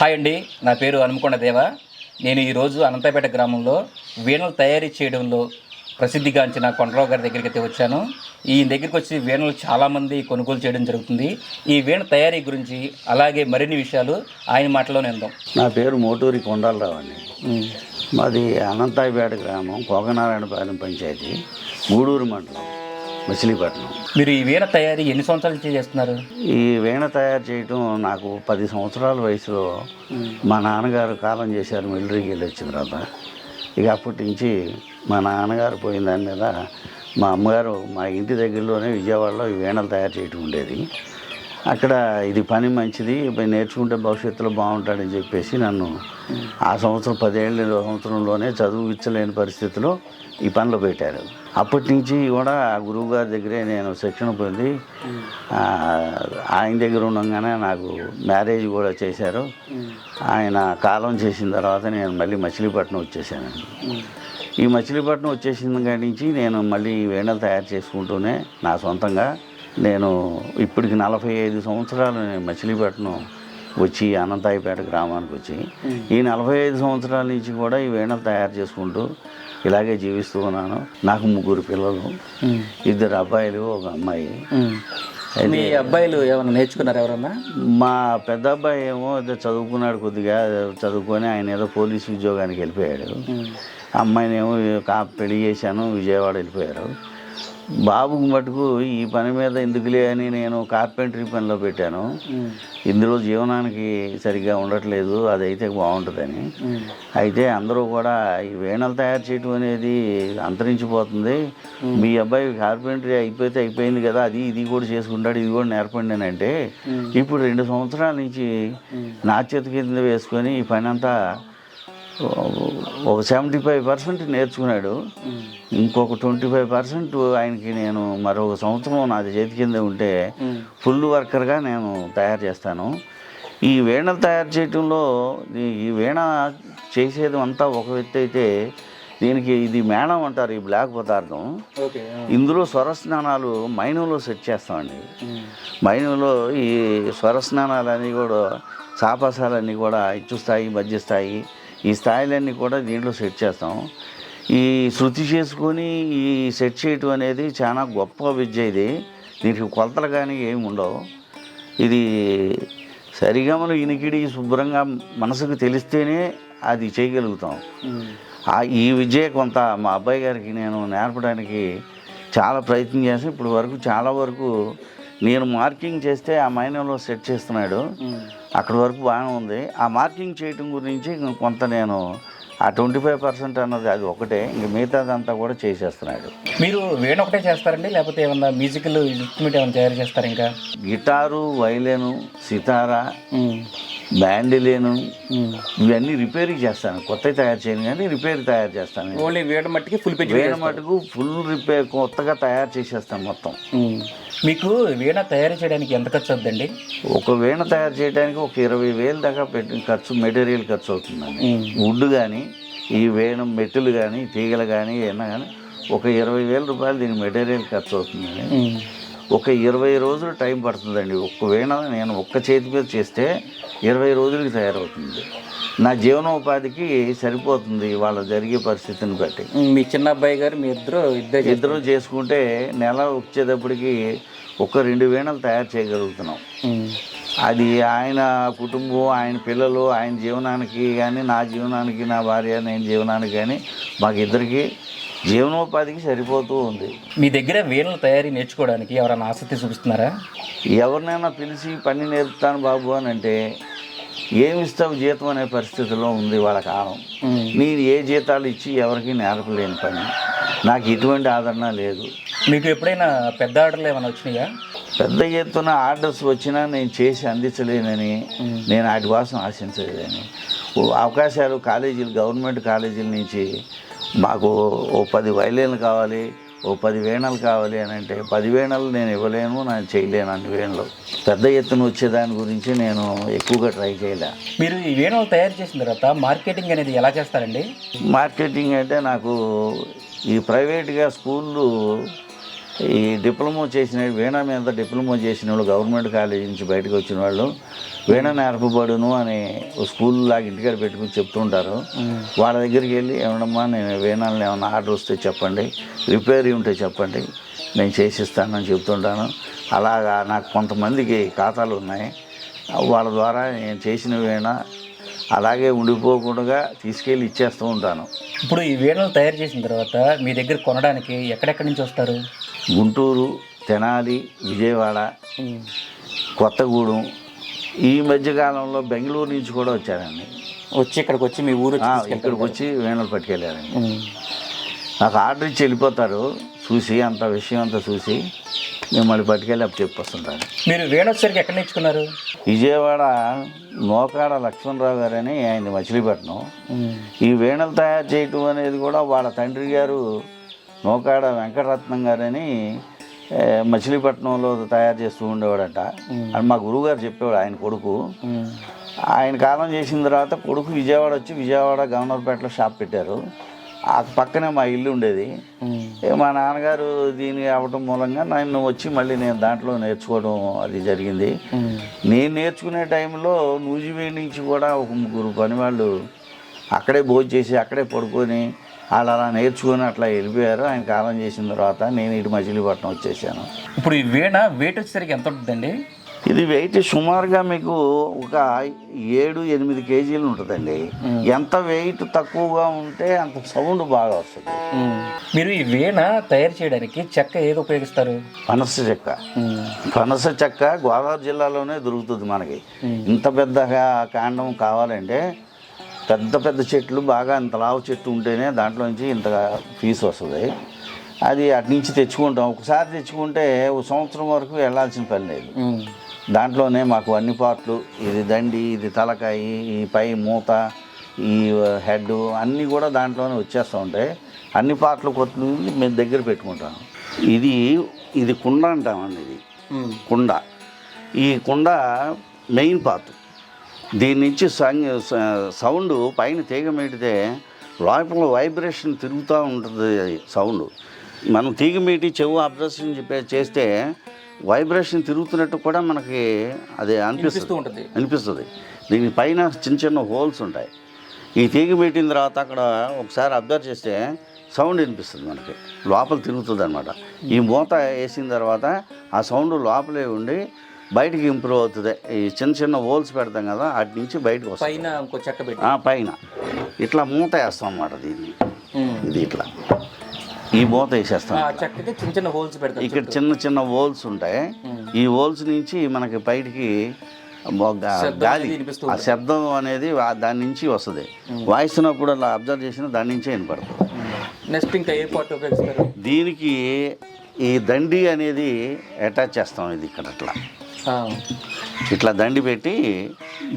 Hi అండి నా పేరు హనుమకొండ దేవ. నేను ఈరోజు అనంతపేట గ్రామంలో వీణలు తయారీ చేయడంలో ప్రసిద్ధిగాంచిన కొండరావు గారి దగ్గరికి అయితే వచ్చాను. ఈ దగ్గరికి వచ్చి వీణలు చాలామంది కొనుగోలు చేయడం జరుగుతుంది. ఈ వీణ తయారీ గురించి అలాగే మరిన్ని విషయాలు ఆయన మాటలోనే ఉందాం నా పేరు మోటూరి కొండలరావు అండి. మాది అనంతాయిపేట గ్రామం కోకనారాయణపాలెం పంచాయతీ గూడూరు మండలం. మచిలీపట్నం మీరు ఈ వీణ తయారీ ఎన్ని సంవత్సరాల నుంచి చేస్తున్నారు? ఈ వీణ తయారు చేయటం నాకు పది సంవత్సరాల వయసులో మా నాన్నగారు కాలం చేశారు మిలిటరీకి వెళ్ళి వచ్చిన తర్వాత. ఇక అప్పటి నుంచి మా నాన్నగారు పోయిన దాని మీద మా అమ్మగారు మా ఇంటి దగ్గరలోనే విజయవాడలో ఈ వీణలు తయారు చేయటం ఉండేది. అక్కడ ఇది పని మంచిది నేర్చుకుంటే భవిష్యత్తులో బాగుంటాడని చెప్పేసి నన్ను ఆ సంవత్సరం పదేళ్ళ సంవత్సరంలోనే చదువు ఇచ్చలేని పరిస్థితిలో ఈ పనిలో పెట్టారు. అప్పటి నుంచి కూడా ఆ గురువు గారి దగ్గరే నేను శిక్షణ పొంది ఆయన దగ్గర ఉండగానే నాకు మ్యారేజ్ కూడా చేశారు. ఆయన కాలం చేసిన తర్వాత నేను మళ్ళీ మచిలీపట్నం వచ్చేసానండి. ఈ మచిలీపట్నం వచ్చేసిన కాడి నుంచి నేను మళ్ళీ వీణలు తయారు చేసుకుంటూనే నా సొంతంగా నేను ఇప్పటికి నలభై ఐదు సంవత్సరాలు నేను మచిలీపట్నం వచ్చి అనంతాయిపేట గ్రామానికి వచ్చి ఈ నలభై ఐదు సంవత్సరాల నుంచి కూడా ఈ వీణలు తయారు చేసుకుంటూ ఇలాగే జీవిస్తూ ఉన్నాను. నాకు ముగ్గురు పిల్లలు ఇద్దరు అబ్బాయిలు ఒక అమ్మాయి. మీ అబ్బాయిలు ఏమైనా నేర్చుకున్నారు ఎవరన్నా? మా పెద్ద అబ్బాయి ఏమో ఏదో చదువుకున్నాడు కొద్దిగా చదువుకొని ఆయన ఏదో పోలీసు ఉద్యోగానికి వెళ్ళిపోయాడు. అమ్మాయిని ఏమో కా పెళ్ళి చేశాను విజయవాడ వెళ్ళిపోయారు. బాబుకు మటుకు ఈ పని మీద ఎందుకులే అని నేను కార్పెంటరీ పనిలో పెట్టాను. ఇందులో జీవనానికి సరిగ్గా ఉండట్లేదు అదైతే బాగుంటుందని. అయితే అందరూ కూడా ఈ వీణలు తయారు చేయటం అనేది అంతరించిపోతుంది. మీ అబ్బాయి కార్పెంటరీ అయిపోతే అయిపోయింది కదా అది ఇది కూడా చేసుకుంటాడు ఇది కూడా నేర్పండి అని అంటే ఇప్పుడు రెండు సంవత్సరాల నుంచి నా చేతి కింద వేసుకొని ఈ పని అంతా ఒక సెవెంటీ ఫైవ్ పర్సెంట్ నేర్చుకున్నాడు ఇంకొక ట్వంటీ ఫైవ్ పర్సెంట్ ఆయనకి నేను మరొక సంవత్సరం నాది చేతి కింద ఉంటే ఫుల్ వర్కర్గా నేను తయారు చేస్తాను. ఈ వీణలు తయారు చేయటంలో ఈ- వీణ చేసేది అంతా ఒక వ్యక్తి అయితే దీనికి ఇది మేళం అంటారు ఈ బ్లాక్ పదార్థం. ఇందులో స్వరస్నానాలు మైనంలో సెట్ చేస్తామండి. మైనంలో ఈ స్వరస్నానాలన్నీ కూడా చాపాసాలన్నీ కూడా ఇచ్చు స్థాయి మధ్య స్థాయి ఈ స్థాయిలన్నీ కూడా దీంట్లో సెట్ చేస్తాం. ఈ శృతి చేసుకొని ఈ సెట్ చేయటం అనేది చాలా గొప్ప విద్య ఇది. దీనికి కొలతలు కానీ ఏమి ఉండవు. ఇది సరిగమలు ఇనికిడి శుభ్రంగా మనసుకు తెలిస్తేనే అది చేయగలుగుతాం. ఆ ఈ విద్య కొంత మా అబ్బాయి గారికి నేను నేర్పడానికి చాలా ప్రయత్నం చేసి ఇప్పుడు వరకు చాలా వరకు నేను మార్కింగ్ చేస్తే ఆ మైనంలో సెట్ చేస్తున్నాడు. అక్కడి వరకు బాగానే ఉంది. ఆ మార్కింగ్ చేయటం గురించి కొంత నేను ఆ ట్వంటీ ఫైవ్ పర్సెంట్ అన్నది అది ఒకటే. ఇంక మిగతాదంతా కూడా చేసేస్తున్నాడు. మీరు వీణ ఒకటే చేస్తారండి? లేకపోతే ఏమన్నా మ్యూజికల్ ఇన్స్ట్రుమెంట్ ఏమైనా తయారు చేస్తారా ఇంకా? గిటారు వైలెను సితారా బ్యాండిలేను ఇవన్నీ రిపేరింగ్ చేస్తాను. కొత్తవి తయారు చేయను కానీ రిపేర్ తయారు చేస్తాను. ఓన్లీ మట్టికి ఫుల్ వేణ మటుకు ఫుల్ రిపేర్ కొత్తగా తయారు చేసేస్తాను మొత్తం. మీకు వీణ తయారు చేయడానికి ఎంత ఖర్చు అవుతుందండి? ఒక వీణ తయారు చేయడానికి ఒక ఇరవై వేలు దాకా పెట్టి ఖర్చు మెటీరియల్ ఖర్చు అవుతుందండి. వుడ్ కానీ ఈ వేణ మెట్టులు కానీ తీగలు కానీ ఏమన్నా కానీ ఒక ఇరవై వేల రూపాయలు దీని మెటీరియల్ ఖర్చు అవుతుందండి. ఒక ఇరవై రోజులు టైం పడుతుందండి. ఒక్క వీణ నేను ఒక్క చేతి మీద చేస్తే ఇరవై రోజులకి తయారవుతుంది. నా జీవనోపాధికి సరిపోతుంది వాళ్ళ జరిగే పరిస్థితిని బట్టి. మీ చిన్న అబ్బాయి గారు మీ ఇద్దరు ఇద్దరు ఇద్దరు చేసుకుంటే నెల వచ్చేటప్పటికి ఒక రెండు వీణలు తయారు చేయగలుగుతున్నాం. అది ఆయన కుటుంబం ఆయన పిల్లలు ఆయన జీవనానికి కానీ నా జీవనానికి నా భార్య నేను జీవనానికి కానీ మాకిద్దరికి జీవనోపాధికి సరిపోతూ ఉంది. మీ దగ్గర వీణల తయారీ నేర్చుకోవడానికి ఎవరైనా ఆసక్తి చూపిస్తున్నారా? ఎవరినైనా పిలిచి పని నేర్పుతాను బాబు అని అంటే ఏమి ఇస్తావు జీతం అనే పరిస్థితిలో ఉంది వాళ్ళ కాలం. నేను ఏ జీతాలు ఇచ్చి ఎవరికి నేర్పలేని పని. నాకు ఎటువంటి ఆదరణ లేదు. మీకు ఎప్పుడైనా పెద్ద ఆర్డర్లు ఏమైనా వచ్చినాయా? పెద్ద ఎత్తున ఆర్డర్స్ వచ్చినా నేను చేసి అందించలేనని నేను వాటి కోసం ఆశించలేదని అవకాశాలు కాలేజీలు గవర్నమెంట్ కాలేజీల నుంచి మాకు ఓ పది వైలేన్లు కావాలి ఓ పది వేణలు కావాలి అని అంటే పది వేణలు నేను ఇవ్వలేను నేను చేయలేను అన్ని వేణలు. పెద్ద ఎత్తున వచ్చేదాని గురించి నేను ఎక్కువగా ట్రై చేయలే. మీరు ఈ వీణలు తయారు చేసిన తర్వాత మార్కెటింగ్ అనేది ఎలా చేస్తారండి? మార్కెటింగ్ అంటే నాకు ఈ ప్రైవేట్గా స్కూళ్ళు ఈ డిప్లొమా చేసిన వీణ మీద డిప్లొమా చేసిన వాళ్ళు గవర్నమెంట్ కాలేజీ నుంచి బయటకు వచ్చిన వాళ్ళు వీణ నేర్పబడును అని స్కూల్ లాగా ఇంటికాడ పెట్టుకుని చెప్తుంటారు వాళ్ళ దగ్గరికి వెళ్ళి ఏమన్నా నేను వీణాలను ఏమైనా ఆర్డర్ వస్తే చెప్పండి రిపేర్ ఉంటే చెప్పండి నేను చేసిస్తానని చెప్తుంటాను అలాగా నాకు కొంతమందికి ఖాతాలు ఉన్నాయి. వాళ్ళ ద్వారా నేను చేసిన వీణ అలాగే ఉండిపోకుండా తీసుకెళ్ళి ఇచ్చేస్తూ ఉంటాను. ఇప్పుడు ఈ వీణలు తయారు చేసిన తర్వాత మీ దగ్గర కొనడానికి ఎక్కడెక్కడి నుంచి వస్తారు? గుంటూరు తెనాలి విజయవాడ కొత్తగూడెం. ఈ మధ్యకాలంలో బెంగళూరు నుంచి కూడా వచ్చారండి. వచ్చి ఇక్కడికి వచ్చి మీ ఊరు ఇక్కడికి వచ్చి వీణలు పట్టుకెళ్ళారండి. నాకు ఆర్డర్ ఇచ్చి వెళ్ళిపోతారు. చూసి అంత విషయం అంతా చూసి మిమ్మల్ని పట్టుకెళ్ళి అప్పుడు చెప్పొస్తుంటాను. మీరు వీణ వచ్చేసరికి ఎక్కడ నేర్చుకున్నారు విజయవాడ నోకాడ లక్ష్మణరావు గారని ఆయన మచిలీపట్నం. ఈ వీణలు తయారు చేయటం అనేది కూడా వాళ్ళ తండ్రి గారు నోకాడ వెంకటరత్నం గారని మచిలీపట్నంలో తయారు చేస్తూ ఉండేవాడట. అని మా గురువుగారు చెప్పేవాడు ఆయన కొడుకు. ఆయన కాలం చేసిన తర్వాత కొడుకు విజయవాడ వచ్చి విజయవాడ గవర్నర్పేటలో షాప్ పెట్టారు. ఆ పక్కనే మా ఇల్లు ఉండేది. మా నాన్నగారు దీని అవ్వటం మూలంగా నన్ను వచ్చి మళ్ళీ నేను దాంట్లో నేర్చుకోవడం అది జరిగింది. నేను నేర్చుకునే టైంలో నూజివీడి నుంచి కూడా ఒక ముగ్గురు పని వాళ్ళు అక్కడే భోజనం చేసి అక్కడే పడుకొని వాళ్ళు అలా నేర్చుకొని అట్లా వెళ్ళిపోయారు. ఆయన కాలం చేసిన తర్వాత నేను ఇటు మచిలీపట్నం వచ్చేసాను. ఇప్పుడు ఈ వీణ వెయిట్ వచ్చేసరికి ఎంత ఉంటుందండి? ఇది వెయిట్ సుమారుగా మీకు ఒక ఏడు ఎనిమిది కేజీలు ఉంటుందండి. ఎంత వెయిట్ తక్కువగా ఉంటే అంత సౌండ్ బాగా వస్తుంది. మీరు ఈ వీణ తయారు చేయడానికి చెక్క ఏది ఉపయోగిస్తారు? పనస చెక్క. పనస చెక్క గోదావరి జిల్లాలోనే దొరుకుతుంది మనకి. ఇంత పెద్దగా కాండం కావాలంటే పెద్ద పెద్ద చెట్లు బాగా ఇంత లావు చెట్టు ఉంటేనే దాంట్లో నుంచి ఇంత ఫీజు వస్తుంది. అది అటు నుంచి తెచ్చుకుంటాం. ఒకసారి తెచ్చుకుంటే ఒక సంవత్సరం వరకు వెళ్ళాల్సిన పని లేదు. దాంట్లోనే మాకు అన్ని పార్ట్లు ఇది దండి ఇది తలకాయ ఈ పై మూత ఈ హెడ్ అన్నీ కూడా దాంట్లోనే వచ్చేస్తూ ఉంటాయి. అన్ని పార్ట్లు కొత్త మేము దగ్గర పెట్టుకుంటాం. ఇది ఇది కుండ అంటామండి ఇది. కుండ. ఈ కుండ మెయిన్ పార్ట్. దీని నుంచి సంగ్- సౌండ్ పైన తీగ మీటితే లోపల వైబ్రేషన్ తిరుగుతూ ఉంటుంది అది సౌండ్. మనం తీగ మీటి చెవు అబ్జర్వేషన్ చెప్పే చేస్తే వైబ్రేషన్ తిరుగుతున్నట్టు కూడా మనకి అది అనిపిస్తూ ఉంటుంది. అనిపిస్తుంది. దీని పైన చిన్న చిన్న హోల్స్ ఉంటాయి. ఈ తీగ పెట్టిన తర్వాత అక్కడ ఒకసారి అబ్జర్వ్ చేస్తే సౌండ్ వినిపిస్తుంది మనకి. లోపల తిరుగుతుంది అనమాట ఈ మూత వేసిన తర్వాత ఆ సౌండ్ లోపలే ఉండి బయటికి ఇంప్రూవ్ అవుతుంది. ఈ చిన్న చిన్న హోల్స్ పెడతాం కదా అటు నుంచి బయటకు వస్తాయి. పైన ఇంకో చెక్క పెట్టి. పైన. ఇట్లా మూత వేస్తాం అన్నమాట దీన్ని. ఇది ఇట్లా. ఈ మూత వేసేస్తాం. చెక్కకి చిన్న చిన్న హోల్స్ పెడతారు ఇక్కడ చిన్న చిన్న హోల్స్ ఉంటాయి. ఈ హోల్స్ నుంచి మనకి బయటికి గాలి ఆ శబ్దం అనేది దాని నుంచి వస్తుంది. వాయిస్తున్నప్పుడు అలా అబ్జర్వ్ చేసిన దాని నుంచే వినపడుతుంది. నెక్స్ట్ ఇంకా ఏ పార్ట్ ఉపయోగిస్తారు? దీనికి ఈ దండి అనేది అటాచ్ చేస్తాం ఇది ఇక్కడ అట్లా. ఇట్లా దండి పెట్టి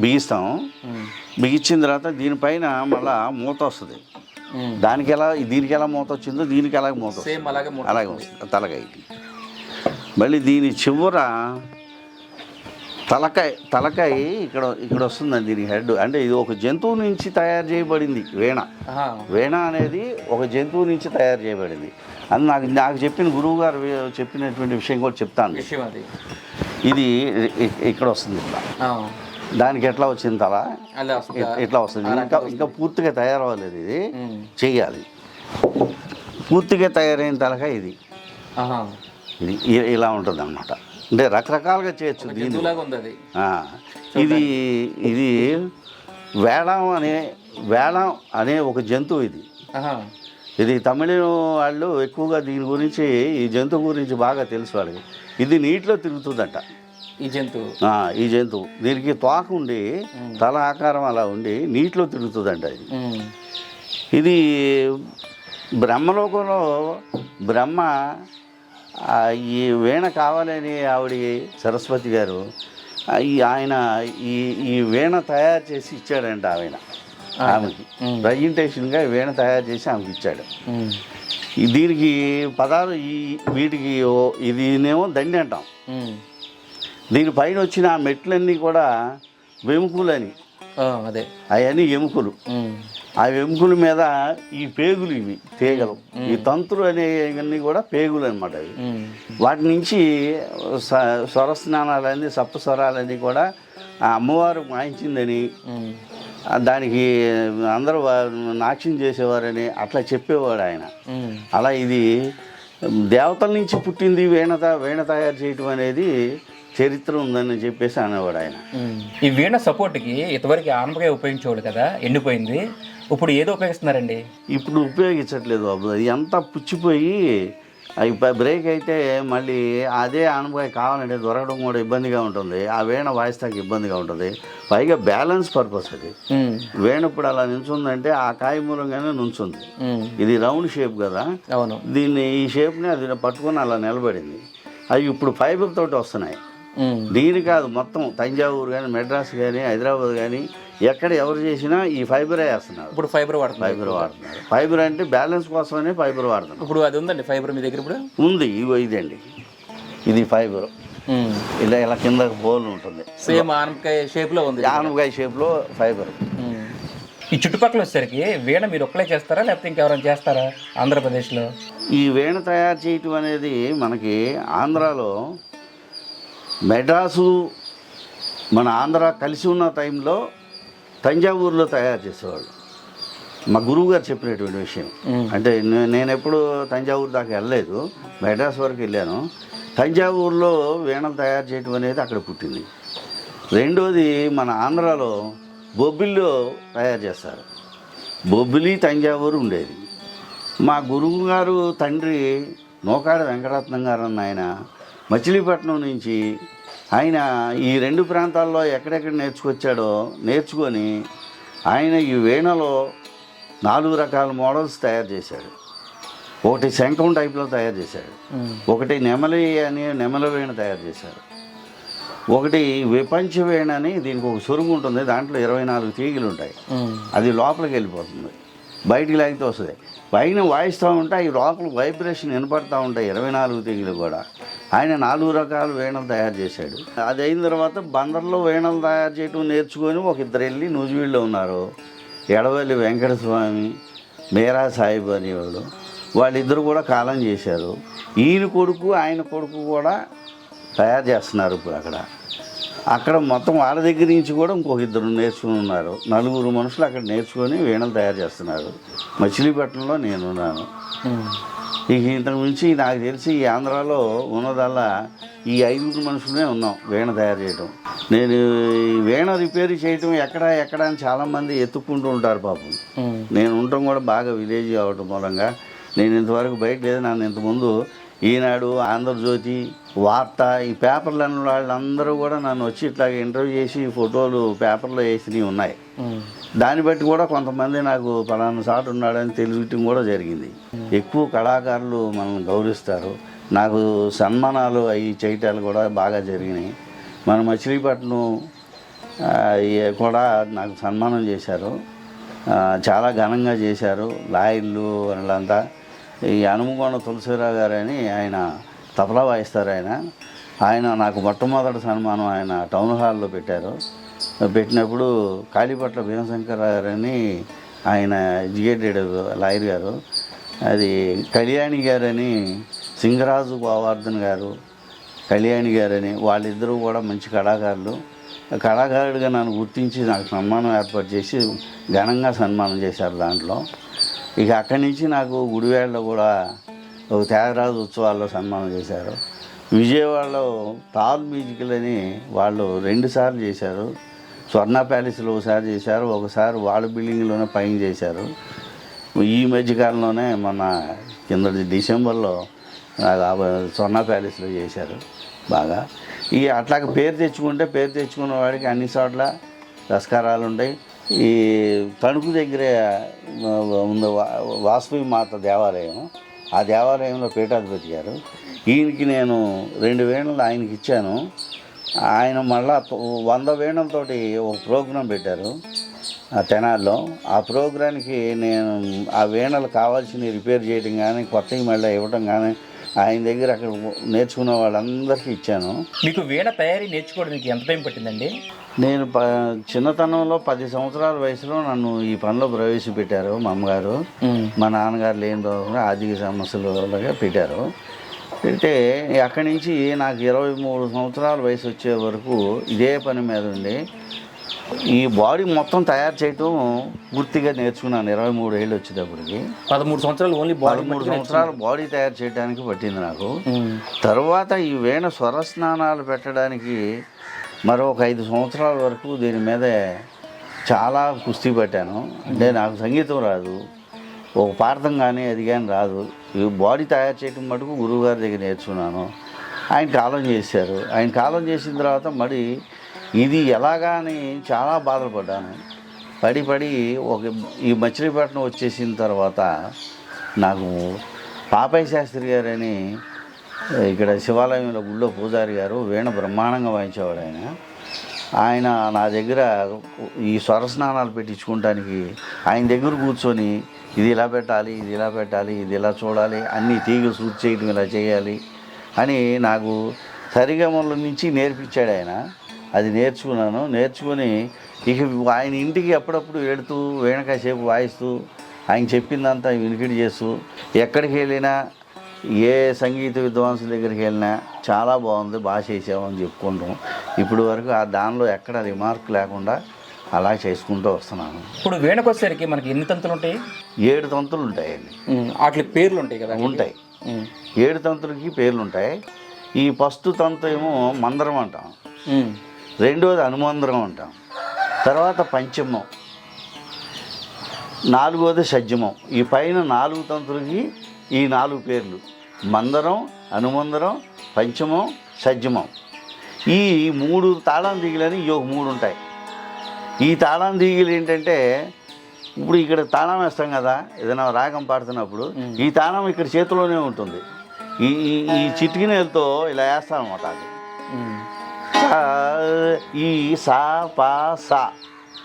బిగిస్తాం. బిగించిన తర్వాత దీనిపైన మళ్ళా మూత వస్తుంది. దానికి ఎలా దీనికి ఎలా మూత వచ్చిందో దీనికి అలాగే మూత అలాగే వస్తుంది. తలకాయ. మళ్ళీ దీని చివర తలకాయ తలకాయ ఇక్కడ ఇక్కడ వస్తుందండి దీని హెడ్. అంటే ఇది ఒక జంతువు నుంచి తయారు చేయబడింది వీణ. వీణ అనేది ఒక జంతువు నుంచి తయారు చేయబడింది. అది నాకు నాకు చెప్పిన గురువు గారు చెప్పినటువంటి విషయం కూడా చెప్తాను. ఇది ఇక్కడ వస్తుంది ఇట్లా. దానికి ఎట్లా వచ్చింది తల? అలా వస్తుందా? ఇంకా ఇంకా పూర్తిగా తయారవ్వలేదు ఇది. ఉమ్. చెయ్యాలి. పూర్తిగా తయారైన తలక ఇది. ఇది ఇలా ఉంటుంది అనమాట అంటే రకరకాలుగా చేయొచ్చు ఇది ఇది వేళం అనే వేళం అనే ఒక జంతువు ఇది. ఇది తమిళ వాళ్ళు ఎక్కువగా దీని గురించి ఈ జంతువు గురించి బాగా తెలుసు వాళ్ళకి. ఇది నీటిలో తిరుగుతుందట. ఈ జంతువు ఈ జంతువు దీనికి తోక ఉండి తల ఆకారం అలా ఉండి నీటిలో తిరుగుతుందంట ఇది. ఇది బ్రహ్మలోకంలో బ్రహ్మ ఈ వీణ కావాలని ఆవిడ సరస్వతి గారు ఈ ఆయన ఈ ఈ వీణ తయారు చేసి ఇచ్చాడంట ఆమెన ఆమెకి. ప్రజెంటేషన్గా వీణ తయారు చేసి ఆమెకి ఇచ్చాడు దీనికి పదాలు ఈ వీటికి ఇదినేమో దండి అంటాం. దీని పైన వచ్చిన ఆ మెట్లన్నీ కూడా వెముకులని. అదే. అవన్నీ ఎముకలు. ఆ ఎముకల మీద ఈ పేగులు ఇవి తీగలు. ఈ తంతులు అనేవన్నీ కూడా పేగులు అనమాట అవి. వాటి నుంచి స- స్వర స్నానాలన్నీ సప్త స్వరాలన్నీ కూడా ఆ అమ్మవారు ఆ దానికి అందరూ నాట్యం చేసేవారని అట్లా చెప్పేవాడు ఆయన. అలా ఇది దేవతల నుంచి పుట్టింది వీణ వీణ తయారు చేయటం అనేది చరిత్ర ఉందని చెప్పేసి అనేవాడు ఆయన. ఈ వీణ సపోర్ట్కి ఇంతవరకు ఆనపకాయ ఉపయోగించేవాడు కదా ఎండిపోయింది. ఇప్పుడు ఏదో ఉపయోగిస్తున్నారండి? ఇప్పుడు ఉపయోగించట్లేదు బాబు. అది అంతా పుచ్చిపోయి బ్రేక్ అయితే మళ్ళీ అదే ఆనపకాయ కావాలంటే దొరకడం కూడా ఇబ్బందిగా ఉంటుంది. ఆ వీణ వాయిస్తాకి ఇబ్బందిగా ఉంటుంది. పైగా బ్యాలెన్స్ పర్పస్ అది. వీణ ఇప్పుడు అలా నించుందంటే ఆ కాయ మూలంగానే నుంచుంది. ఇది రౌండ్ షేప్ కదా. అవును. దీన్ని ఈ షేప్ని అది పట్టుకొని అలా నిలబడింది. అవి ఇప్పుడు ఫైబర్ తోటి వస్తున్నాయి. దీని కాదు మొత్తం తంజావూరు కానీ మెడ్రాస్ కానీ హైదరాబాద్ కానీ ఎక్కడ ఎవరు చేసినా ఈ ఫైబరే వేస్తున్నారు. ఇప్పుడు ఫైబర్ వాడుతున్నారు. ఫైబర్ వాడుతున్నారు. ఫైబర్ అంటే బ్యాలెన్స్ కోసమనే ఫైబర్ వాడుతున్నారు. ఇప్పుడు అది ఉందండి ఫైబర్ మీ దగ్గర ఇప్పుడు? ఉంది ఇగో ఇదండి. ఇది ఫైబర్. ఇలా ఇలా కింద బోల్ ఉంటుంది. సేమ్ ఆనపకాయ షేప్లో ఉంది ఆనపకాయ షేప్లో ఫైబర్. ఈ చుట్టుపక్కల వచ్చేసరికి వీణ మీరు ఒక్కలే చేస్తారా లేకపోతే ఇంకెవరైనా చేస్తారా ఆంధ్రప్రదేశ్లో? ఈ వీణ తయారు చేయటం అనేది మనకి ఆంధ్రాలో మెడ్రాసు మన ఆంధ్ర కలిసి ఉన్న టైంలో తంజావూరులో తయారు చేసేవాళ్ళు. మా గురువు గారు చెప్పినటువంటి విషయం. అంటే నేను ఎప్పుడు తంజావూరు దాకా వెళ్ళలేదు. మెడ్రాస్ వరకు వెళ్ళాను. తంజావూరులో వీణలు తయారు చేయటం అనేది అక్కడ పుట్టింది. రెండోది మన ఆంధ్రాలో బొబ్బిల్లో తయారు చేస్తారు. బొబ్బిలి తంజావూరు ఉండేది. మా గురువు గారు తండ్రి నోకాడ వెంకటరత్నం గారు అన్న ఆయన మచిలీపట్నం నుంచి ఆయన ఈ రెండు ప్రాంతాల్లో ఎక్కడెక్కడ నేర్చుకొచ్చాడో నేర్చుకొని ఆయన ఈ వీణలో నాలుగు రకాల మోడల్స్ తయారు చేశాడు. ఒకటి శంఖం టైప్లో తయారు చేశాడు. ఒకటి నెమలి అని నెమల వీణ తయారు చేశారు ఒకటి విపంచ వీణ అని దీనికి ఒక సురుగు ఉంటుంది. దాంట్లో ఇరవై నాలుగు తీగలు ఉంటాయి. అది లోపలికి వెళ్ళిపోతుంది. బయటికి లాగితే వస్తుంది. పైన వాయిస్తూ ఉంటే అవి లోపల వైబ్రేషన్ వినపడతా ఉంటాయి. ఇరవై నాలుగు తీగలు కూడా. ఆయన నాలుగు రకాల వీణలు తయారు చేశాడు. అది అయిన తర్వాత బందర్లో వీణలు తయారు చేయటం నేర్చుకొని ఒక ఇద్దరు వెళ్ళి నూజివీడులో ఉన్నారు. ఎడవల్లి వెంకటస్వామి మేరా సాహిబ్ అనేవాళ్ళు. వాళ్ళిద్దరు కూడా కాలం చేశారు. ఈయన కొడుకు ఆయన కొడుకు కూడా తయారు చేస్తున్నారు ఇప్పుడు అక్కడ. అక్కడ మొత్తం వాళ్ళ దగ్గర నుంచి కూడా ఇంకొక ఇద్దరు నేర్చుకుని ఉన్నారు. నలుగురు మనుషులు అక్కడ నేర్చుకొని వీణలు తయారు చేస్తున్నారు. మచిలీపట్నంలో నేనున్నాను ఇక ఇంతకు మించి నాకు తెలిసి ఈ ఆంధ్రాలో ఉన్నదల్లా ఈ ఐదుగురు మనుషులనే ఉన్నాం వీణ తయారు చేయటం. నేను ఈ వీణ రిపేర్ చేయటం ఎక్కడ ఎక్కడ అని చాలామంది ఎత్తుక్కుంటూ ఉంటారు పాపం నేను ఉండటం కూడా బాగా విలేజ్ అవటం మూలంగా. నేను ఇంతవరకు బయట లేదు నన్ను ఇంతకుముందు ఈనాడు ఆంధ్రజ్యోతి వార్త ఈ పేపర్లు అన్న వాళ్ళందరూ కూడా నన్ను వచ్చి ఇట్లాగ ఇంటర్వ్యూ చేసి ఫోటోలు పేపర్లో వేసినవి ఉన్నాయి. దాన్ని బట్టి కూడా కొంతమంది నాకు పలానా సాటు ఉన్నాడని తెలియటం కూడా జరిగింది. ఎక్కువ కళాకారులు మనల్ని గౌరవిస్తారు. నాకు సన్మానాలు అవి చేయటాలు కూడా బాగా జరిగినాయి. మన మచిలీపట్నం కూడా నాకు సన్మానం చేశారు. చాలా ఘనంగా చేశారు. లాయర్లు వాళ్ళంతా. ఈ అనుమకొండ తులసిరావు గారు అని ఆయన తబలా వాయిస్తారు ఆయన. ఆయన నాకు మొట్టమొదటి సన్మానం ఆయన టౌన్ హాల్లో పెట్టారు. పెట్టినప్పుడు కాళీపట్ల భీమశంకర్ గారని ఆయన ఎడ్యుకేటెడ్ లాయర్ గారు అది కళ్యాణి గారని సింగరాజు గోవర్ధన్ గారు కళ్యాణి గారని వాళ్ళిద్దరూ కూడా మంచి కళాకారులు. కళాకారుడిగా నన్ను గుర్తించి నాకు సన్మానం ఏర్పాటు చేసి ఘనంగా సన్మానం చేశారు దాంట్లో. ఇక అక్కడి నుంచి నాకు గుడివేళ్ళలో కూడా ఒక త్యాగరాజు ఉత్సవాల్లో సన్మానం చేశారు. విజయవాడలో తాల్ మ్యూజికల్ అని వాళ్ళు రెండుసార్లు చేశారు. స్వర్ణ ప్యాలెస్లో ఒకసారి చేశారు ఒకసారి వాళ్ళ బిల్డింగ్లోనే పైన చేశారు. ఈ మధ్యకాలంలోనే మన కింద డిసెంబర్లో స్వర్ణ ప్యాలెస్లో చేశారు బాగా. ఈ అట్లాగ పేరు తెచ్చుకుంటే పేరు తెచ్చుకున్న వాడికి అన్ని చోట్ల రస్కారాలు ఉంటాయి. ఈ తణుకు దగ్గర ఉంది వా- వాసవి మాత దేవాలయం. ఆ దేవాలయంలో పీఠాధిపతి గారు. ఈయనకి నేను రెండు వేణులు ఆయనకి ఇచ్చాను. ఆయన మళ్ళా వంద వేణులతోటి ఒక ప్రోగ్రాం పెట్టారు ఆ తెనాల్లో. ఆ ప్రోగ్రాంకి నేను ఆ వీణలు కావాల్సినవి రిపేర్ చేయడం కానీ కొత్తవి మళ్ళీ ఇవ్వడం కానీ ఆయన దగ్గర అక్కడ నేర్చుకున్న వాళ్ళందరికీ ఇచ్చాను. మీకు వీణ తయారీ నేర్చుకోవడానికి ఎంత టైం పట్టిందండి? నేను ప చిన్నతనంలో పది సంవత్సరాల వయసులో నన్ను ఈ పనిలో ప్రవేశపెట్టారు మా అమ్మగారు. మా నాన్నగారు లేని ఆర్థిక సమస్యలు వల్లగా పెట్టారు. పెడితే అక్కడి నుంచి నాకు ఇరవై మూడు సంవత్సరాల వయసు వచ్చే వరకు ఇదే పని మీద ఉండి ఈ బాడీ మొత్తం తయారు చేయటం పూర్తిగా నేర్చుకున్నాను. ఇరవై మూడు ఏళ్ళు వచ్చేటప్పటికి. పదమూడు సంవత్సరాలు ఓన్లీ బాడీ పదమూడు సంవత్సరాలు బాడీ తయారు చేయడానికి పట్టింది నాకు. తర్వాత ఈ వీణ స్వర స్నానాలు పెట్టడానికి మరో ఒక ఐదు సంవత్సరాల వరకు దీని మీద చాలా కుస్తీ పట్టాను. అంటే నాకు సంగీతం రాదు. ఒక పార్థం కానీ అది కానీ రాదు. ఈ బాడీ తయారు చేయడం మటుకు గురువుగారి దగ్గర నేర్చుకున్నాను. ఆయన కాలం చేశారు. ఆయన కాలం చేసిన తర్వాత మరి ఇది ఎలాగా అని చాలా బాధలు పడ్డాను పడి పడి ఒక ఈ మచిలీపట్నం వచ్చేసిన తర్వాత నాకు పాపయ్య శాస్త్రి గారని ఇక్కడ శివాలయంలో గుళ్ళో పూజారి గారు వీణ బ్రహ్మాండంగా వాయించేవాడు ఆయన. ఆయన నా దగ్గర ఈ స్వరస్నానాలు పెట్టించుకోవటానికి ఆయన దగ్గర కూర్చొని ఇది ఇలా పెట్టాలి ఇది ఇలా పెట్టాలి ఇది ఇలా చూడాలి అన్ని తీగలు సూచి చేయడం ఇలా చేయాలి అని నాకు సరిగమల నుంచి నేర్పించాడు ఆయన. అది నేర్చుకున్నాను. నేర్చుకుని ఇక ఆయన ఇంటికి అప్పుడప్పుడు వెళుతూ వేణకాసేపు వాయిస్తూ ఆయన చెప్పిందంతా వినికిడి చేస్తూ ఎక్కడికి వెళ్ళినా ఏ సంగీత విద్వాంసుల దగ్గరికి వెళ్ళినా చాలా బాగుంది బాగా చేసామని చెప్పుకుంటాం. ఇప్పుడు వరకు ఆ దానిలో ఎక్కడ రిమార్క్ లేకుండా అలా చేసుకుంటూ వస్తున్నాను. ఇప్పుడు వీణకు వచ్చేసరికి మనకి ఎన్ని తంతులు ఉంటాయి ఏడు తంతులు ఉంటాయండి వాటి పేర్లు ఉంటాయి కదా ఉంటాయి. ఏడు తంతులకి పేర్లు ఉంటాయి ఈ ఫస్ట్ తంతు ఏమో మందరం అంటాం. రెండోది అనుమందరం అంటాం. తర్వాత పంచమం. నాలుగోది షడ్జమం. ఈ పైన నాలుగు తంతులకి ఈ నాలుగు పేర్లు. మందరం అనుమందరం పంచమం షడ్జమం. ఈ మూడు తాళం దిగులని ఈ ఒక మూడు ఉంటాయి. ఈ తాళం దిగులు ఏంటంటే ఇప్పుడు ఇక్కడ తాళం వేస్తాం కదా ఏదైనా రాగం పాడుతున్నప్పుడు ఈ తాళం ఇక్కడ చేతిలోనే ఉంటుంది. ఈ ఈ- ఈ చిటికినేలతో ఇలా వేస్తాం అనమాట అది ఈ సా పా సా.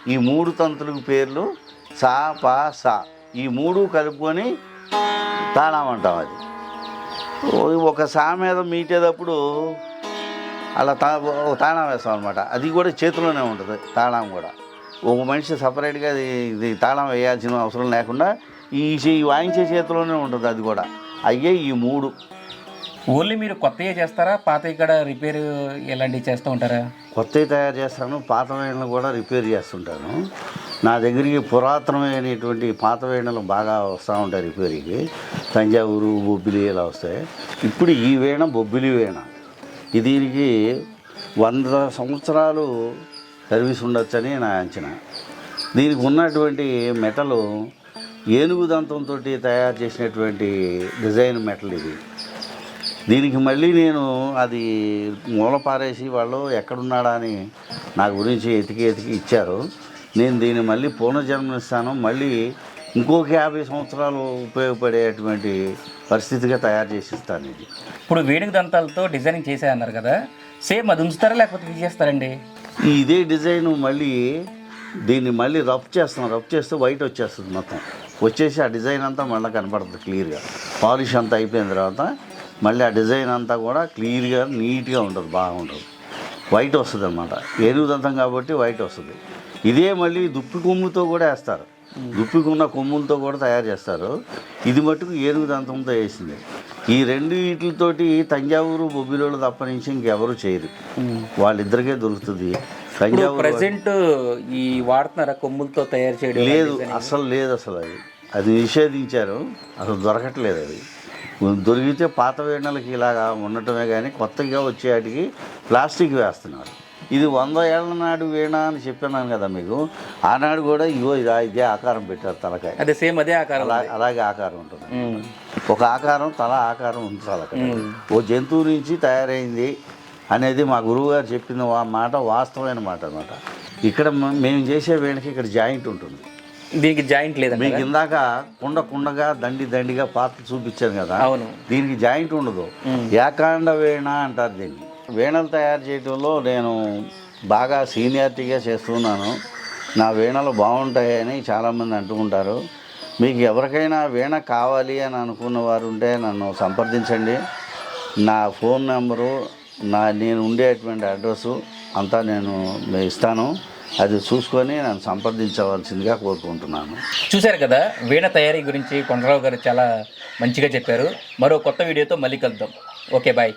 ఈ మూడు తంతులకు పేర్లు సా పా సా. ఈ మూడు కలుపుకొని తాళం అంటాం అది. ఒక సా మీద మీటేటప్పుడు అలా తా తాళం వేస్తాం అనమాట అది కూడా చేతిలోనే ఉంటుంది తాళం కూడా. ఒక మనిషి సపరేట్గా ఇది ఇది తాళం వేయాల్సిన అవసరం లేకుండా ఈ వాయించే చేతిలోనే ఉంటుంది అది కూడా. అయ్యే ఈ మూడు. ఓన్లీ మీరు కొత్తగా చేస్తారా? పాత ఇక్కడ రిపేర్ ఇలాంటివి చేస్తూ ఉంటారా? కొత్తవి తయారు చేస్తాను పాత వేణలు కూడా రిపేర్ చేస్తుంటాను. నా దగ్గరికి పురాతనమైనటువంటి పాత వేణలు బాగా వస్తూ ఉంటాయి రిపేరీకి. తంజావూరు బొబ్బిలి ఇలా వస్తాయి. ఇప్పుడు ఈ వీణ బొబ్బిలి వీణ. దీనికి వంద సంవత్సరాలు సర్వీస్ ఉండొచ్చని నా అంచనా. దీనికి ఉన్నటువంటి మెటలు ఏనుగు దంతంతో తయారు చేసినటువంటి డిజైన్ మెటల్ ఇది. దీనికి మళ్ళీ నేను అది మూల పారేసి వాళ్ళు ఎక్కడున్నాడా అని నా గురించి ఎతికి ఎతికి ఇచ్చారు. నేను దీన్ని మళ్ళీ పునర్జన్మనిస్తాను. మళ్ళీ ఇంకొక యాభై సంవత్సరాలు ఉపయోగపడేటువంటి పరిస్థితిగా తయారు చేసి ఇస్తాను ఇది. ఇప్పుడు వేణుక దంతాలతో డిజైనింగ్ చేశారన్నారు కదా సేమ్ అది ఉంచుతారా లేకపోతే తీసేస్తారండి? ఇదే డిజైన్ మళ్ళీ దీన్ని మళ్ళీ రఫ్ చేస్తాం రఫ్ చేస్తే వైట్ వచ్చేస్తుంది మొత్తం. వచ్చేసి ఆ డిజైన్ అంతా మళ్ళీ కనపడుతుంది క్లియర్గా. పాలిష్ అంతా అయిపోయిన తర్వాత మళ్ళీ ఆ డిజైన్ అంతా కూడా క్లియర్గా నీట్గా ఉంటుంది బాగుంటుంది వైట్ వస్తుంది అనమాట ఏనుగుదంతం కాబట్టి వైట్ వస్తుంది. ఇదే మళ్ళీ దుప్పి కొమ్ముతో కూడా వేస్తారు. దుప్పికున్న కొమ్ములతో కూడా తయారు చేస్తారు. ఇది మట్టుకు ఏనుగు దంతంతో వేసింది ఈ రెండు వీటితోటి తంజావూరు బొబ్బిలోళ్ళు తప్ప నుంచి ఇంకెవరు చేయరు. వాళ్ళిద్దరికే దొరుకుతుంది. తంజావూరు ప్రజెంట్ ఈ వాడుతున్నారా కొమ్ములతో తయారు చేయడం లేదు అసలు లేదు అసలు అది. అది నిషేధించారు. అసలు దొరకట్లేదు అది. దొరికితే పాత వేణలకి ఇలాగా ఉండటమే కానీ కొత్తగా వచ్చేటికి ప్లాస్టిక్ వేస్తున్నారు. ఇది వంద ఏళ్ళ నాడు వీణ అని చెప్పినాను కదా మీకు. ఆనాడు కూడా ఇగో ఇలా ఇదే ఆకారం పెట్టారు తలకాయ. అదే సేమ్ అదే ఆకారం అలా అలాగే ఆకారం ఉంటుంది. ఒక ఆకారం తల ఆకారం ఉంచాలి అక్కడ ఓ జంతువు నుంచి తయారైంది అనేది మా గురువు గారు చెప్పిన మాట వాస్తవమైన మాట అనమాట ఇక్కడ మేము చేసే వీళ్ళకి ఇక్కడ జాయింట్ ఉంటుంది. దీనికి జాయింట్ లేదండి మీకు ఇందాక కుండ కుండగా దండి దండిగా పాత్ర చూపించాను కదా. అవును. దీనికి జాయింట్ ఉండదు. ఏకాండ వీణ అంటారు దీన్ని. వీణలు తయారు చేయడంలో నేను బాగా సీనియారిటీగా చేస్తున్నాను. నా వీణలు బాగుంటాయని చాలామంది అంటుకుంటారు మీకు ఎవరికైనా వీణ కావాలి అని అనుకున్న వారు ఉంటే నన్ను సంప్రదించండి. నా ఫోన్ నెంబరు నా నేను ఉండేటువంటి అడ్రస్సు అంతా నేను ఇస్తాను. అది చూసుకొని నన్ను సంప్రదించవలసిందిగా కోరుకుంటున్నాను. చూశారు కదా వీణ తయారీ గురించి కొండరావు గారు చాలా మంచిగా చెప్పారు. మరో కొత్త వీడియోతో మళ్ళీ కలుద్దాం. Okay bye.